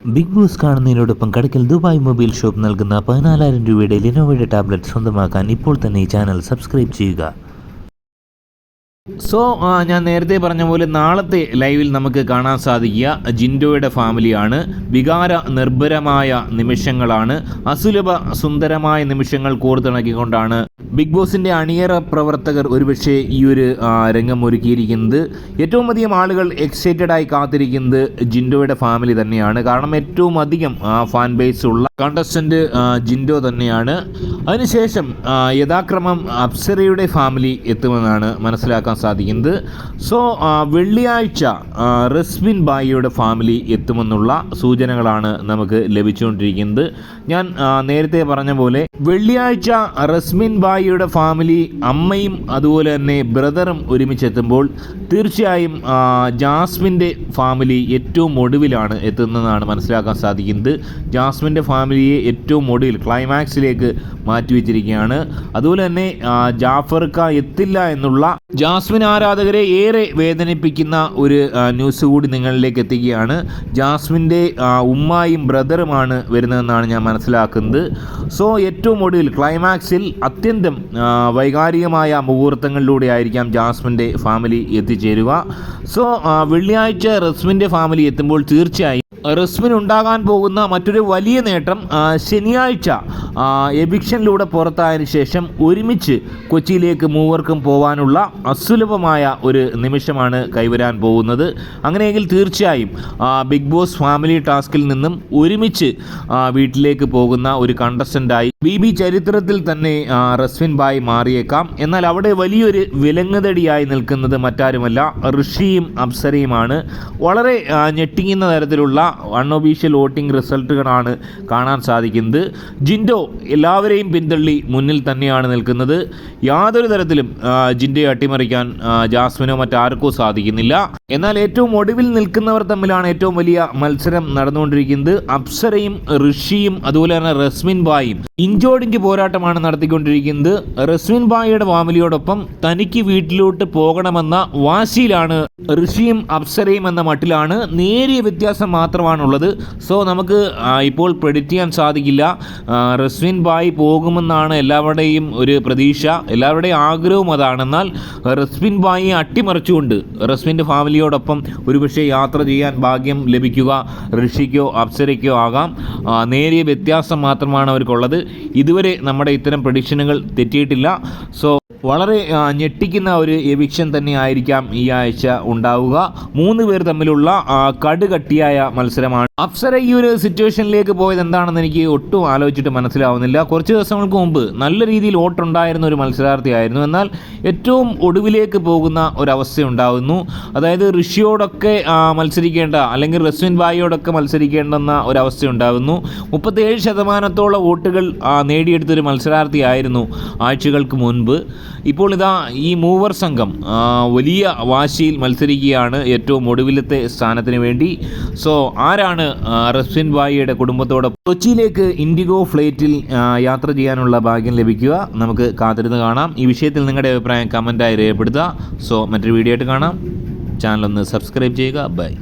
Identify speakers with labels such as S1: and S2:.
S1: Big Boss കാണുന്നതിനോടൊപ്പം Kadakkal Dubai mobile shop നൽകുന്ന പതിനാലായിരം രൂപയുടെ ലിനോവയുടെ ടാബ്ലറ്റ് സ്വന്തമാക്കാൻ ഇപ്പോൾ തന്നെ ഈ ചാനൽ സബ്സ്ക്രൈബ് ചെയ്യുക.
S2: സോ ഞാൻ നേരത്തെ പറഞ്ഞ പോലെ നാളത്തെ ലൈവിൽ നമുക്ക് കാണാൻ സാധിക്കുക ജിൻഡോയുടെ ഫാമിലിയാണ് വികാര നിർഭരമായ നിമിഷങ്ങളാണ് അസുലഭ സുന്ദരമായ നിമിഷങ്ങൾ കോർത്തിണക്കിക്കൊണ്ടാണ്. ബിഗ് ബോസിന്റെ അണിയറ പ്രവർത്തകർ ഒരുപക്ഷെ ഈ ഒരു രംഗം ഒരുക്കിയിരിക്കുന്നത് ഏറ്റവും അധികം ആളുകൾ എക്സൈറ്റഡ് ആയി കാത്തിരിക്കുന്നത് ജിൻഡോയുടെ ഫാമിലി തന്നെയാണ്. കാരണം ഏറ്റവും അധികം ഫാൻ ബേസ് ഉള്ള കണ്ടസ്റ്റന്റ് ജിൻഡോ തന്നെയാണ്. അതിനുശേഷം യഥാക്രമം അപ്സരയുടെ ഫാമിലി എത്തുമെന്നാണ് മനസ്സിലാക്കാൻ സാധിക്കുന്നത്. സോ വെള്ളിയാഴ്ച റസ്ബിൻ ബായിയുടെ ഫാമിലി എത്തുമെന്നുള്ള സൂചനകളാണ് നമുക്ക് ലഭിച്ചുകൊണ്ടിരിക്കുന്നത്. ഞാൻ നേരത്തെ പറഞ്ഞ പോലെ വെള്ളിയാഴ്ച റസ്മിൻ ബായിയുടെ ഫാമിലി അമ്മയും അതുപോലെ തന്നെ ബ്രദറും ഒരുമിച്ചെത്തുമ്പോൾ തീർച്ചയായും ജാസ്മിന്റെ ഫാമിലി ഏറ്റവും ഒടുവിലാണ് എത്തുന്നതെന്നാണ് മനസ്സിലാക്കാൻ സാധിക്കുന്നത്. ജാസ്മിന്റെ ഫാമിലിയെ ഏറ്റവും ഒടുവിൽ ക്ലൈമാക്സിലേക്ക് മാറ്റിവെച്ചിരിക്കുകയാണ് അതുപോലെ തന്നെ ജാഫർ ജാഫർക്ക എത്തില്ല എന്നുള്ള ജാസ്മിൻ ആരാധകരെ ഏറെ വേദനിപ്പിക്കുന്ന ഒരു ന്യൂസ് കൂടി നിങ്ങളിലേക്ക് എത്തിക്കുകയാണ്. ജാസ്മിന്റെ ഉമ്മായും ബ്രദറുമാണ് വരുന്നതെന്നാണ് ഞാൻ മനസ്സിലാക്കുന്നത്. സോ ഏറ്റവും ഒടുവിൽ ക്ലൈമാക്സിൽ അത്യന്തം വൈകാരികമായ മുഹൂർത്തങ്ങളിലൂടെ ആയിരിക്കാം ജാസ്മിന്റെ ഫാമിലി എത്തിച്ചേരുക. സോ വെള്ളിയാഴ്ച റസ്മിന്റെ ഫാമിലി എത്തുമ്പോൾ തീർച്ചയായും റസ്മിന് ഉണ്ടാകാൻ പോകുന്ന മറ്റൊരു വലിയ നേട്ടം ശനിയാഴ്ച എവിക്ഷനിലൂടെ പുറത്തായതിനു ശേഷം ഒരുമിച്ച് കൊച്ചിയിലേക്ക് മൂവർക്കും പോകാനുള്ള അസുലഭമായ ഒരു നിമിഷമാണ് കൈവരാൻ പോകുന്നത്. അങ്ങനെയെങ്കിൽ തീർച്ചയായും ബിഗ് ബോസ് ഫാമിലി ടാസ്കിൽ നിന്നും ഒരുമിച്ച് വീട്ടിലേക്ക് പോകുന്ന ഒരു കണ്ടസ്റ്റന്റായി ബി ബി ചരിത്രത്തിൽ തന്നെ റസ്വിൻ ബായ് മാറിയേക്കാം. എന്നാൽ അവിടെ വലിയൊരു വിലങ്ങുതടിയായി നിൽക്കുന്നത് മറ്റാരുമല്ല ഋഷിയും അപ്സരയുമാണ്. വളരെ ഞെട്ടിങ്ങുന്ന തരത്തിലുള്ള അൺഒഫീഷ്യൽ വോട്ടിംഗ് റിസൾട്ടുകളാണ് കാണാൻ സാധിക്കുന്നത്. ജിൻഡോ എല്ലാവരെയും പിന്തള്ളി മുന്നിൽ തന്നെയാണ് നിൽക്കുന്നത്. യാതൊരു തരത്തിലും ജിൻഡോയെ അട്ടിമറിക്കാൻ ജാസ്മിനോ മറ്റാർക്കോ സാധിക്കുന്നില്ല. എന്നാൽ ഏറ്റവും ഒടുവിൽ നിൽക്കുന്നവർ തമ്മിലാണ് ഏറ്റവും വലിയ മത്സരം നടന്നുകൊണ്ടിരിക്കുന്നത്. അപ്സരയും ഋഷിയും അതുപോലെ തന്നെ റസ്മിൻ ബായും ഇഞ്ചോടിഞ്ച് പോരാട്ടമാണ് നടത്തിക്കൊണ്ടിരിക്കുന്നത്. റസ്മിൻ ബായിയുടെ ഫാമിലിയോടൊപ്പം തനിക്ക് വീട്ടിലോട്ട് പോകണമെന്ന വാശിയിലാണ് ഋഷിയും അപ്സരയും എന്ന മട്ടിലാണ് നേരിയ വ്യത്യാസം മാത്രമാണുള്ളത്. സോ നമുക്ക് ഇപ്പോൾ പ്രെഡിക്റ്റ് ചെയ്യാൻ സാധിക്കില്ല. റസ്വിൻ ബായ് പോകുമെന്നാണ് എല്ലാവരുടെയും ഒരു പ്രതീക്ഷ. എല്ലാവരുടെയും ആഗ്രഹവും അതാണ്. എന്നാൽ റസ്വിൻ ബായിയെ അട്ടിമറിച്ചുകൊണ്ട് റസ്വിന്റെ ഫാമിലിയോടൊപ്പം ഒരുപക്ഷെ യാത്ര ചെയ്യാൻ ഭാഗ്യം ലഭിക്കുക ഋഷിക്കോ അപ്സരയ്ക്കോ ആകാം. നേരിയ വ്യത്യാസം മാത്രമാണ് അവർക്കുള്ളത്. ഇതുവരെ നമ്മുടെ ഇത്തരം പ്രഡിക്ഷനുകൾ തെറ്റിയിട്ടില്ല. സോ വളരെ ഞെട്ടിക്കുന്ന ഒരു എവിക്ഷൻ തന്നെ ആയിരിക്കാം ഈ ആഴ്ച ഉണ്ടാവുക. മൂന്ന് പേർ തമ്മിലുള്ള കടുകട്ടിയായ കടുകട്ടിയായ മത്സരമാണ്. അപ്സര ഈ ഒരു സിറ്റുവേഷനിലേക്ക് പോയത് എന്താണെന്ന് എനിക്ക് ഒട്ടും ആലോചിച്ചിട്ട് മനസ്സിലാവുന്നില്ല. കുറച്ച് ദിവസങ്ങൾക്ക് മുമ്പ് നല്ല രീതിയിൽ വോട്ടുണ്ടായിരുന്ന ഒരു മത്സരാർത്ഥിയായിരുന്നു എന്നാൽ ഏറ്റവും ഒടുവിലേക്ക് പോകുന്ന ഒരവസ്ഥ ഉണ്ടാകുന്നു അതായത് ഋഷിയോടൊക്കെ മത്സരിക്കേണ്ട അല്ലെങ്കിൽ റസ്വിൻ ബായിയോടൊക്കെ മത്സരിക്കേണ്ടെന്ന ഒരവസ്ഥ ഉണ്ടാകുന്നു മുപ്പത്തേഴ് ശതമാനത്തോളം വോട്ടുകൾ നേടിയെടുത്തൊരു മത്സരാർത്ഥിയായിരുന്നു ആഴ്ചകൾക്ക് മുൻപ്. ഇപ്പോൾ ഇതാ ഈ മൂവർ സംഘം വലിയ വാശിയിൽ മത്സരിക്കുകയാണ് ഏറ്റവും ഒടുവിലത്തെ സ്ഥാനത്തിന് വേണ്ടി. സോ ആരാണ് റസ്വിൻ ബായിയുടെ കുടുംബത്തോടൊപ്പം കൊച്ചിയിലേക്ക് ഇൻഡിഗോ ഫ്ലൈറ്റിൽ യാത്ര ചെയ്യാനുള്ള ഭാഗ്യം ലഭിക്കുക? നമുക്ക് കാത്തിരുന്ന് കാണാം. ഈ വിഷയത്തിൽ നിങ്ങളുടെ അഭിപ്രായം കമന്റായി രേഖപ്പെടുത്തുക. സോ മറ്റൊരു വീഡിയോ ആയിട്ട് കാണാം. ചാനൽ ഒന്ന് സബ്സ്ക്രൈബ് ചെയ്യുക. ബൈ